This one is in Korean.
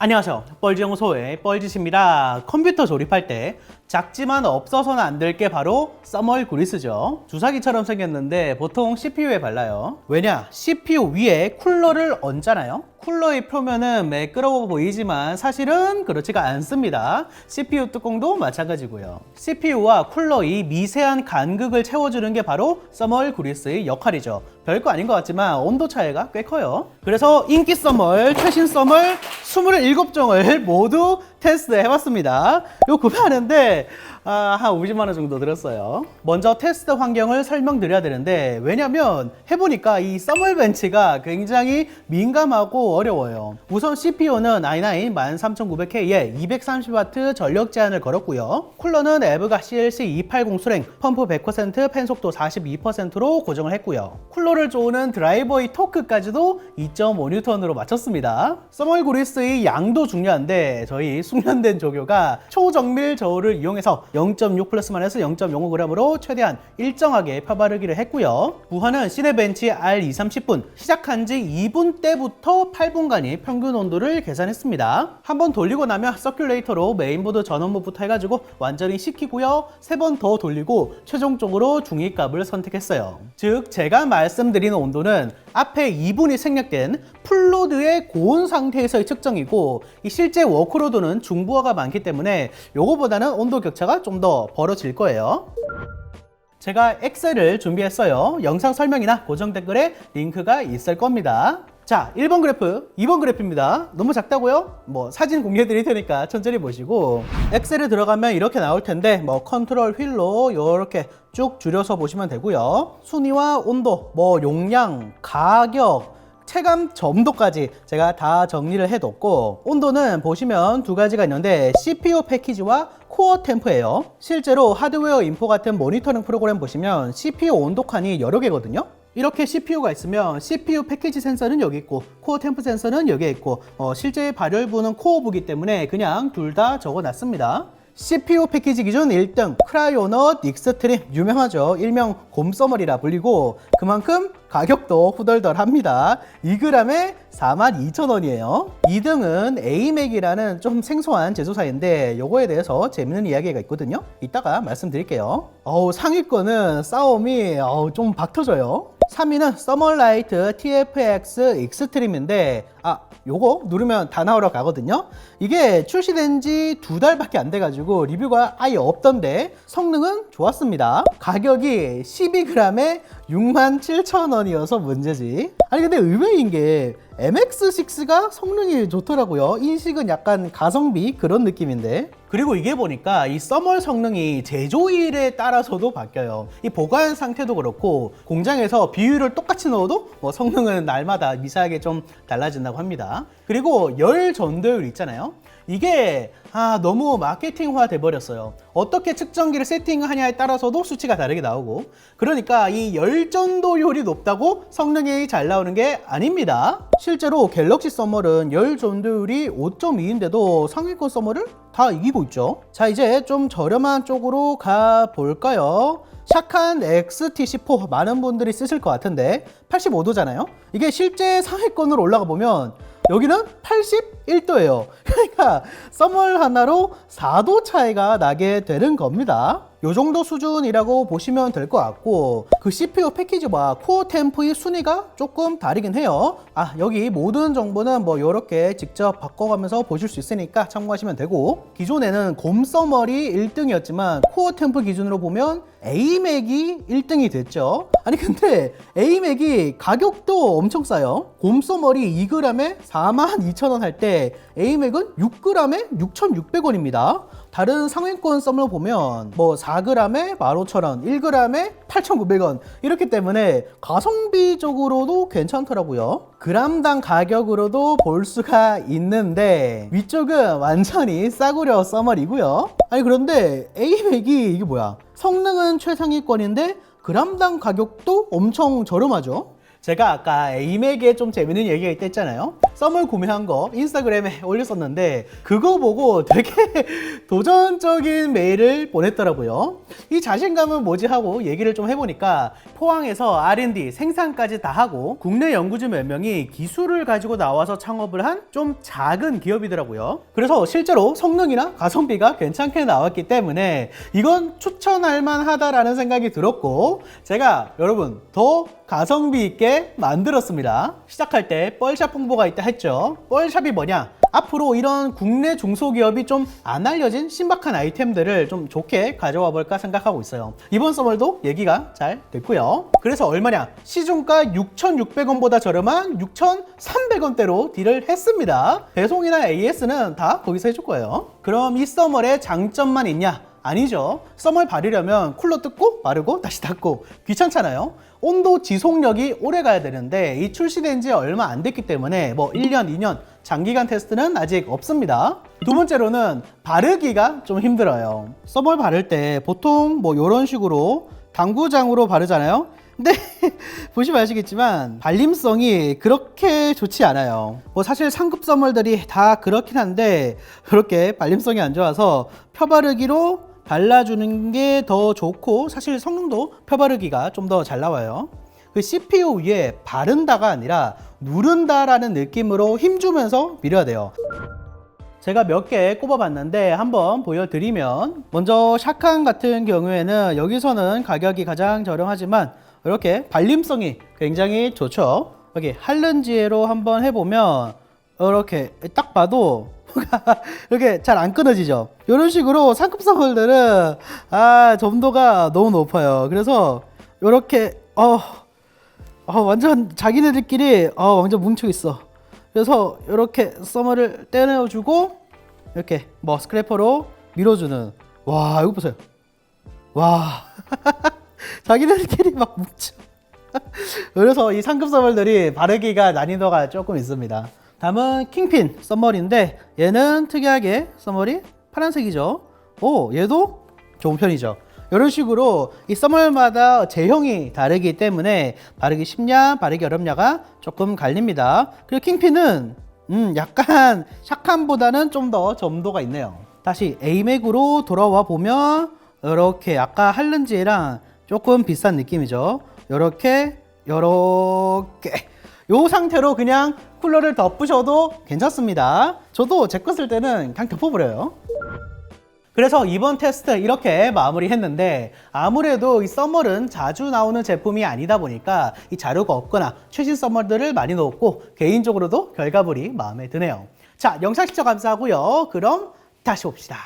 안녕하세요. 뻘지연구소의 뻘짓입니다. 컴퓨터 조립할 때 작지만 없어서는 안 될 게 바로 써멀 그리스죠. 주사기처럼 생겼는데 보통 CPU에 발라요. 왜냐? CPU 위에 쿨러를 얹잖아요. 쿨러의 표면은 매끄러워 보이지만 사실은 그렇지가 않습니다. CPU 뚜껑도 마찬가지고요. CPU와 쿨러의 미세한 간극을 채워주는 게 바로 써멀 그리스의 역할이죠. 별거 아닌 것 같지만 온도 차이가 꽤 커요. 그래서 인기 써멀, 최신 써멀 27종을 모두 테스트 해 봤습니다. 요 구매하는데 아, 한 50만 원 정도 들었어요. 먼저 테스트 환경을 설명드려야 되는데 왜냐면 해보니까 이 써멀 벤치가 굉장히 민감하고 어려워요. 우선 CPU는 i9 13900K에 230W 전력 제한을 걸었고요. 쿨러는 에브가 CLC 280 수랭, 펌프 100%, 팬 속도 42%로 고정을 했고요. 쿨러를 쪼는 드라이버의 토크까지도 2.5N으로 맞췄습니다. 써멀 그리스의 양도 중요한데 저희 숙련된 조교가 초정밀 저울을 이용해서 0.6 플러스 마이너스 0.05g으로 최대한 일정하게 펴바르기를 했고요. 무한은 시네벤치 R230분 시작한 지 2분 때부터 8분간의 평균 온도를 계산했습니다. 한번 돌리고 나면 서큘레이터로 메인보드 전원부부터 해가지고 완전히 식히고요. 세 번 더 돌리고 최종적으로 중위값을 선택했어요. 즉 제가 말씀드리는 온도는 앞에 2분이 생략된 풀로드의 고온 상태에서의 측정이고 이 실제 워크로드는 중부하가 많기 때문에 요거보다는 온도 격차가 좀 더 벌어질 거예요. 제가 엑셀을 준비했어요. 영상 설명이나 고정 댓글에 링크가 있을 겁니다. 자, 1번 그래프, 2번 그래프입니다. 너무 작다고요? 뭐 사진 공개해 드릴 테니까 천천히 보시고 엑셀에 들어가면 이렇게 나올 텐데 뭐 컨트롤 휠로 이렇게 쭉 줄여서 보시면 되고요. 순위와 온도, 뭐 용량, 가격, 체감 점도까지 제가 다 정리를 해뒀고 온도는 보시면 두 가지가 있는데 CPU 패키지와 코어 템프예요. 실제로 하드웨어 인포 같은 모니터링 프로그램 보시면 CPU 온도 칸이 여러 개거든요. 이렇게 CPU가 있으면 CPU 패키지 센서는 여기 있고 코어 템프 센서는 여기에 있고 어, 실제 발열부는 코어 부기 때문에 그냥 둘 다 적어놨습니다. CPU 패키지 기준 1등 크라이오넛 익스트림 유명하죠 일명 곰서머리라 불리고 그만큼 가격도 후덜덜합니다. 2g에 42,000원이에요. 2등은 에이맥이라는 좀 생소한 제조사인데 요거에 대해서 재밌는 이야기가 있거든요. 이따가 말씀드릴게요. 어우 상위권은 싸움이 어우 좀 박터져요. 3위는 서멀라이트 TFX 익스트림인데 아 요거 누르면 다 나오러 가거든요. 이게 출시된 지 두 달밖에 안 돼가지고 리뷰가 아예 없던데 성능은 좋았습니다. 가격이 12g에 67,000원 이어서 문제지 아니 근데 의외인 게 MX6가 성능이 좋더라고요. 인식은 약간 가성비 그런 느낌인데. 그리고 이게 보니까 이 써멀 성능이 제조일에 따라서도 바뀌어요. 이 보관 상태도 그렇고 공장에서 비율을 똑같이 넣어도 뭐 성능은 날마다 미세하게 좀 달라진다고 합니다. 그리고 열 전도율 있잖아요. 이게 아 너무 마케팅화 돼 버렸어요. 어떻게 측정기를 세팅하냐에 따라서도 수치가 다르게 나오고. 그러니까 이 열 전도율이 높다고 성능이 잘 나오는 게 아닙니다 실제로 갤럭시 서멀은 열 전도율이 5.2인데도 상위권 서멀을 다 이기고 있죠 자 이제 좀 저렴한 쪽으로 가 볼까요 샤칸 XT14 많은 분들이 쓰실 것 같은데 85도잖아요 이게 실제 상위권으로 올라가 보면 여기는 81도예요. 그러니까 썸멀 하나로 4도 차이가 나게 되는 겁니다. 요 정도 수준이라고 보시면 될 것 같고 그 CPU 패키지와 코어 템프의 순위가 조금 다르긴 해요. 아 여기 모든 정보는 뭐 이렇게 직접 바꿔가면서 보실 수 있으니까 참고하시면 되고 기존에는 곰 서멀이 1등이었지만 코어 템프 기준으로 보면 에이맥이 1등이 됐죠. 아니 근데 에이맥이 가격도 엄청 싸요. 곰 서멀이 2g에 42,000원 할 때 에이맥은 6g에 6,600원입니다. 다른 상위권 썸을 보면 뭐 4g에 15,000원, 1g에 8,900원 이렇기 때문에 가성비적으로도 괜찮더라고요. 그람당 가격으로도 볼 수가 있는데 위쪽은 완전히 싸구려 써멀이고요. 아니 그런데 에이맥이 이게 뭐야? 성능은 최상위권인데 그람당 가격도 엄청 저렴하죠. 제가 아까 에이맥에 좀 재밌는 얘기가 있다 했잖아요. 썸을 구매한 거 인스타그램에 올렸었는데 그거 보고 되게 도전적인 메일을 보냈더라고요. 이 자신감은 뭐지 하고 얘기를 좀 해보니까 포항에서 R&D 생산까지 다 하고 국내 연구진 몇 명이 기술을 가지고 나와서 창업을 한 좀 작은 기업이더라고요. 그래서 실제로 성능이나 가성비가 괜찮게 나왔기 때문에 이건 추천할 만하다라는 생각이 들었고 제가 여러분 더 가성비 있게 만들었습니다. 시작할 때 뻘샵 홍보가 있다 했죠. 뻘샵이 뭐냐? 앞으로 이런 국내 중소기업이 좀 안 알려진 신박한 아이템들을 좀 좋게 가져와 볼까 생각하고 있어요. 이번 서멀도 얘기가 잘 됐고요. 그래서 얼마냐? 시중가 6,600원보다 저렴한 6,300원대로 딜을 했습니다. 배송이나 AS는 다 거기서 해줄 거예요. 그럼 이 서멀의 장점만 있냐? 아니죠. 썸을 바르려면 쿨러 뜯고 바르고 다시 닫고 귀찮잖아요. 온도 지속력이 오래 가야 되는데 이 출시된 지 얼마 안 됐기 때문에 뭐 1년, 2년 장기간 테스트는 아직 없습니다. 두 번째로는 바르기가 좀 힘들어요. 썸을 바를 때 보통 뭐 이런 식으로 당구장으로 바르잖아요. 근데 보시면 아시겠지만 발림성이 그렇게 좋지 않아요. 뭐 사실 상급 썸물들이 다 그렇긴 한데 그렇게 발림성이 안 좋아서 펴바르기로 발라주는 게 더 좋고 사실 성능도 펴바르기가 좀 더 잘 나와요. 그 CPU 위에 바른다가 아니라 누른다라는 느낌으로 힘주면서 밀어야 돼요. 제가 몇 개 꼽아봤는데 한번 보여드리면 먼저 샤칸 같은 경우에는 여기서는 가격이 가장 저렴하지만 이렇게 발림성이 굉장히 좋죠. 여기 할른지에로 한번 해보면 이렇게 딱 봐도 이렇게 잘 안 끊어지죠. 이런 식으로 상급 선물들은 아 점도가 너무 높아요. 그래서 이렇게 어, 어 완전 자기네들끼리 어 완전 뭉쳐 있어. 그래서 이렇게 써머를 떼내어주고 이렇게 뭐 스크래퍼로 밀어주는 와 이거 보세요. 와 자기네들끼리 막 뭉쳐. 그래서 이 상급 선물들이 바르기가 난이도가 조금 있습니다. 다음은 킹핀 썸머리인데 얘는 특이하게 썸머리 파란색이죠. 오 얘도 좋은 편이죠. 이런 식으로 이 썸머마다 제형이 다르기 때문에 바르기 쉽냐 바르기 어렵냐가 조금 갈립니다. 그리고 킹핀은 음 약간 샤칸보다는 좀 더 점도가 있네요. 다시 에이맥으로 돌아와 보면 이렇게 아까 할른지랑 조금 비슷한 느낌이죠. 이렇게 이렇게 요 상태로 그냥 쿨러를 덮으셔도 괜찮습니다. 저도 제 거 쓸 때는 그냥 덮어버려요. 그래서 이번 테스트 이렇게 마무리했는데 아무래도 이 썸멀은 자주 나오는 제품이 아니다 보니까 이 자료가 없거나 최신 썸멀들을 많이 넣었고 개인적으로도 결과물이 마음에 드네요. 자 영상 시청 감사하고요. 그럼 다시 봅시다.